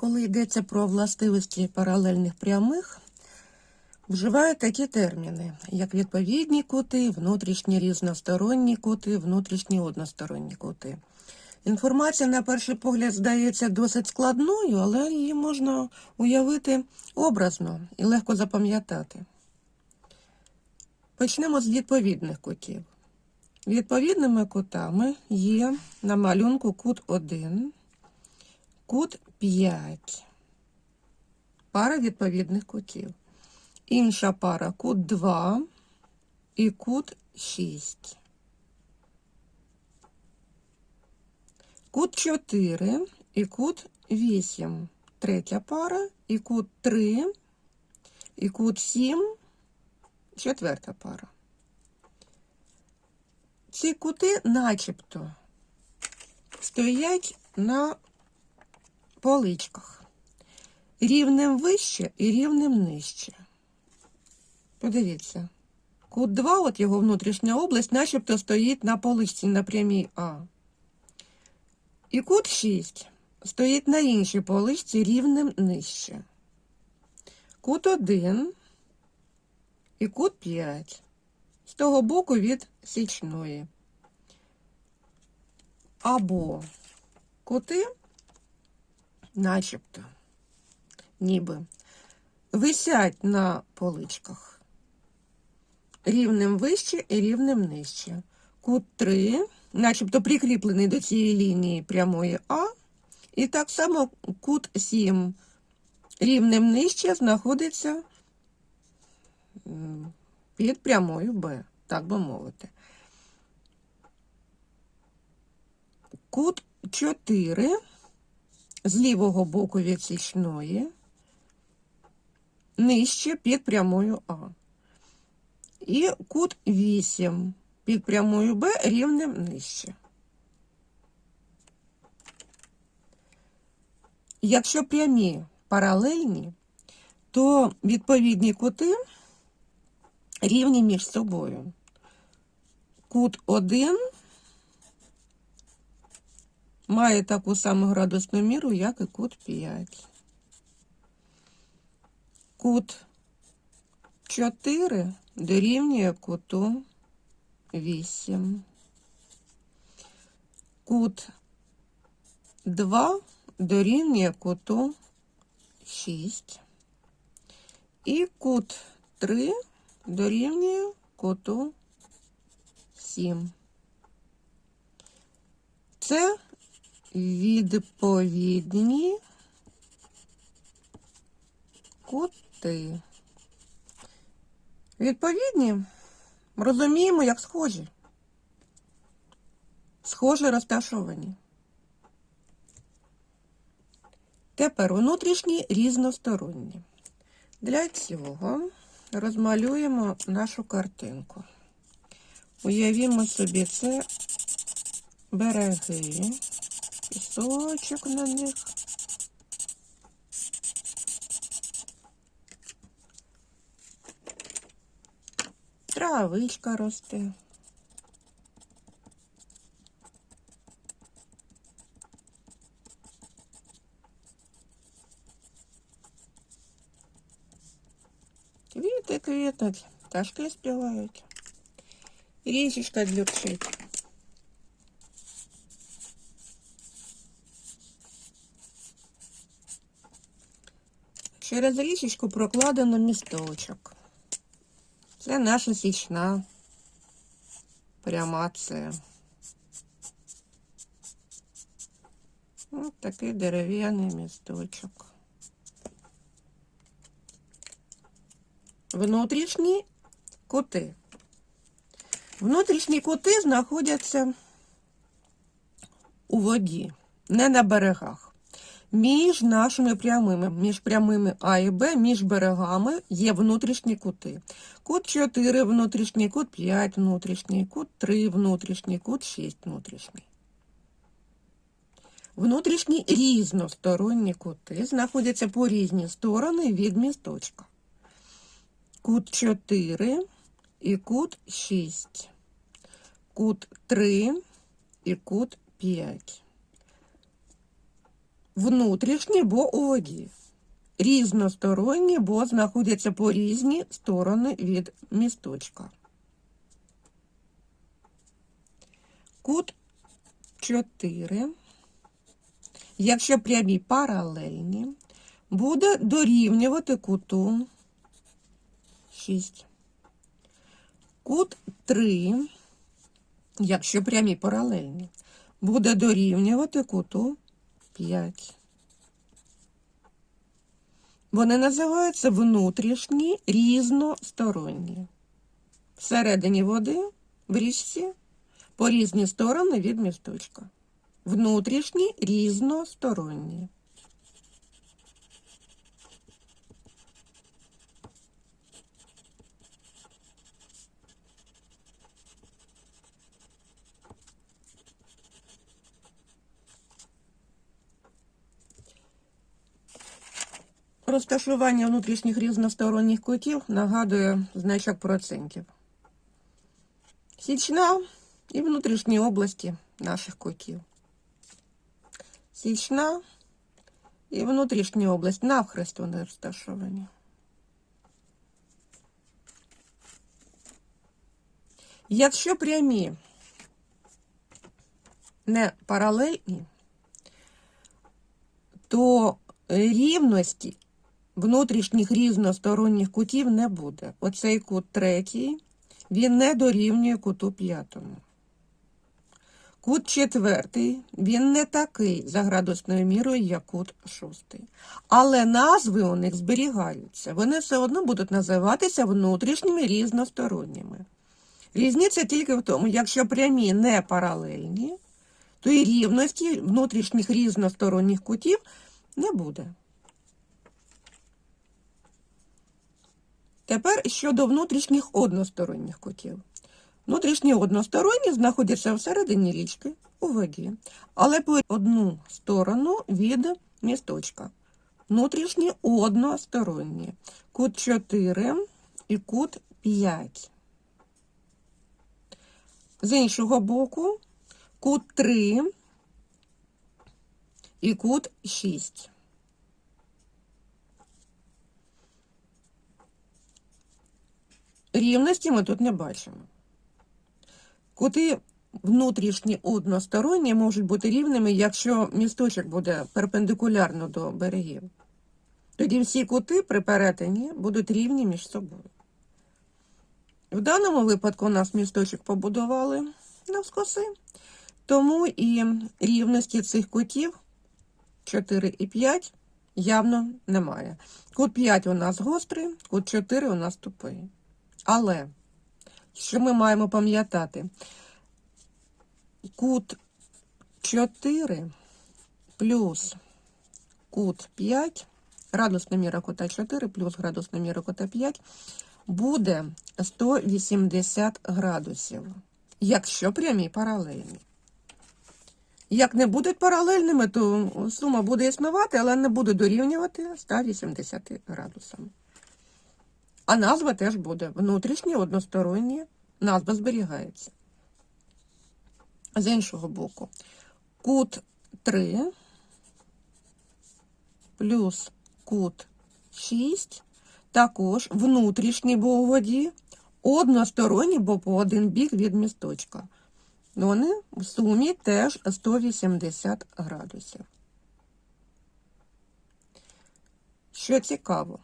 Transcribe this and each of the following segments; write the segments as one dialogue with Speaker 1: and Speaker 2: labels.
Speaker 1: коли йдеться про властивості паралельних прямих, вживають такі терміни, як відповідні кути, внутрішні різносторонні кути, внутрішні односторонні кути. Інформація, на перший погляд, здається досить складною, але її можна уявити образно і легко запам'ятати. Почнемо з відповідних кутів. Відповідними кутами є на малюнку кут 1, кут 5. Пара відповідних кутів. Інша пара кут 2 і кут 6. Кут 4 і кут 8. Третя пара і кут 3 і кут 7. Четверта пара. Ці кути начебто стоять на поличках. Рівнем вище і рівнем нижче. Подивіться. Кут 2, от його внутрішня область, начебто стоїть на поличці на прямій А. І кут 6 стоїть на іншій поличці рівнем нижче. Кут 1 і кут 5 з того боку від січної. Або кути, начебто, ніби, висять на поличках рівнем вище і рівнем нижче. Кут 3, начебто прикріплений до цієї лінії прямої А, і так само кут 7 рівнем нижче знаходиться під прямою Б, так би мовити. Кут 4 з лівого боку від січної нижче під прямою А. І кут 8 під прямою Б рівнем нижче. Якщо прямі паралельні, то відповідні кути рівні між собою. Кут 1 має таку саму градусну міру, як і кут 5. Кут 4 дорівнює куту 8. Кут 2 дорівнює куту 6. І кут 3 дорівнює куту 7. Це відповідні кути. Відповідні розуміємо, як схожі. Схожі розташовані. Тепер внутрішні різносторонні. Для цього розмалюємо нашу картинку. Уявімо собі, це береги, пісочок на них. Травичка росте. Квіти квітнуть, пташки співають. Річечка дзюрчить. Через річечку прокладено місточок. Це наша січна пряма це. Ось такий дерев'яний місточок. Внутрішні кути. Внутрішні кути знаходяться у воді, не на берегах. Між нашими прямими, між прямими А і Б, між берегами є внутрішні кути. Кут 4 внутрішній, кут 5 внутрішній, кут 3 внутрішній, кут 6 внутрішній. Внутрішні різносторонні кути знаходяться по різні сторони від місточка. Кут 4 і кут 6. Кут 3 і кут 5. Внутрішні, бо у. Різносторонні, бо знаходяться по різні сторони від місточка. Кут 4, якщо прямі паралельні, буде дорівнювати куту 6. Кут 3, якщо прямі паралельні, буде дорівнювати куту 5. Вони називаються внутрішні різносторонні. Всередині води, в річці, по різні сторони від місточка. Внутрішні різносторонні. Розташування внутрішніх різносторонніх кутів нагадує значок процентів. Січна і внутрішні області наших кутів. Січна і внутрішні області навхрест вони розташовані. Якщо прямі не паралельні, то рівності внутрішніх різносторонніх кутів не буде. Оцей кут третій, він не дорівнює куту п'ятому. Кут четвертий, він не такий за градусною мірою, як кут шостий. Але назви у них зберігаються. Вони все одно будуть називатися внутрішніми різносторонніми. Різниця тільки в тому, якщо прямі не паралельні, то і рівності внутрішніх різносторонніх кутів не буде. Тепер щодо внутрішніх односторонніх кутів. Внутрішні односторонні знаходяться всередині річки у воді, але по одну сторону від місточка. Внутрішні односторонні. Кут 4 і кут 5. З іншого боку, кут 3 і кут 6. Рівності ми тут не бачимо. Кути внутрішні односторонні можуть бути рівними, якщо місточок буде перпендикулярно до берегів. Тоді всі кути при перетині будуть рівні між собою. В даному випадку у нас місточок побудували навскоси, тому і рівності цих кутів 4 і 5 явно немає. Кут 5 у нас гострий, кут 4 у нас тупий. Але що ми маємо пам'ятати? Кут 4 плюс кут 5, градусна міра кута 4 плюс градусна міра кута 5 буде 180 градусів, якщо прямі паралельні. Як не будуть паралельними, то сума буде існувати, але не буде дорівнювати 180 градусам. А назва теж буде внутрішні, односторонні, назва зберігається. З іншого боку, кут 3 плюс кут 6, також внутрішній, бо у воді, односторонні, бо по один бік від місточка. Вони в сумі теж 180 градусів. Що цікаво,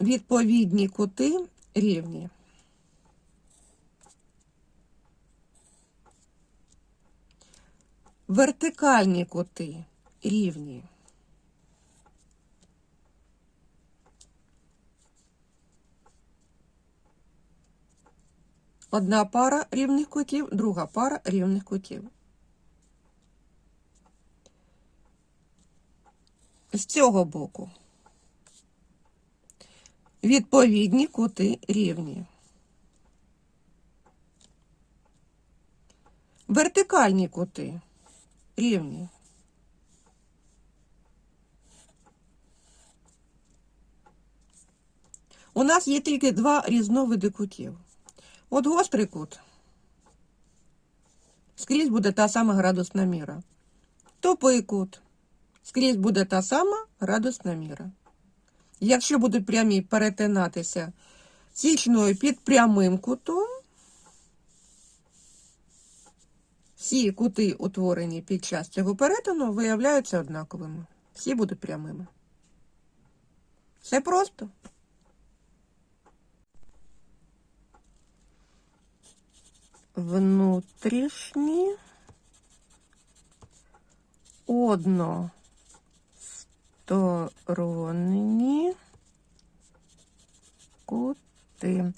Speaker 1: відповідні кути рівні. Вертикальні кути рівні. Одна пара рівних кутів, друга пара рівних кутів. З цього боку відповідні кути рівні. Вертикальні кути рівні. У нас є тільки два різновиди кутів. От гострий кут. Скрізь буде та сама градусна міра. тупий кут. Скрізь буде та сама градусна міра. Якщо будуть прямі перетинатися січною під прямим кутом, всі кути, утворені під час цього перетину, виявляються однаковими. Всі будуть прямими. Все просто. Внутрішні односторонні кути.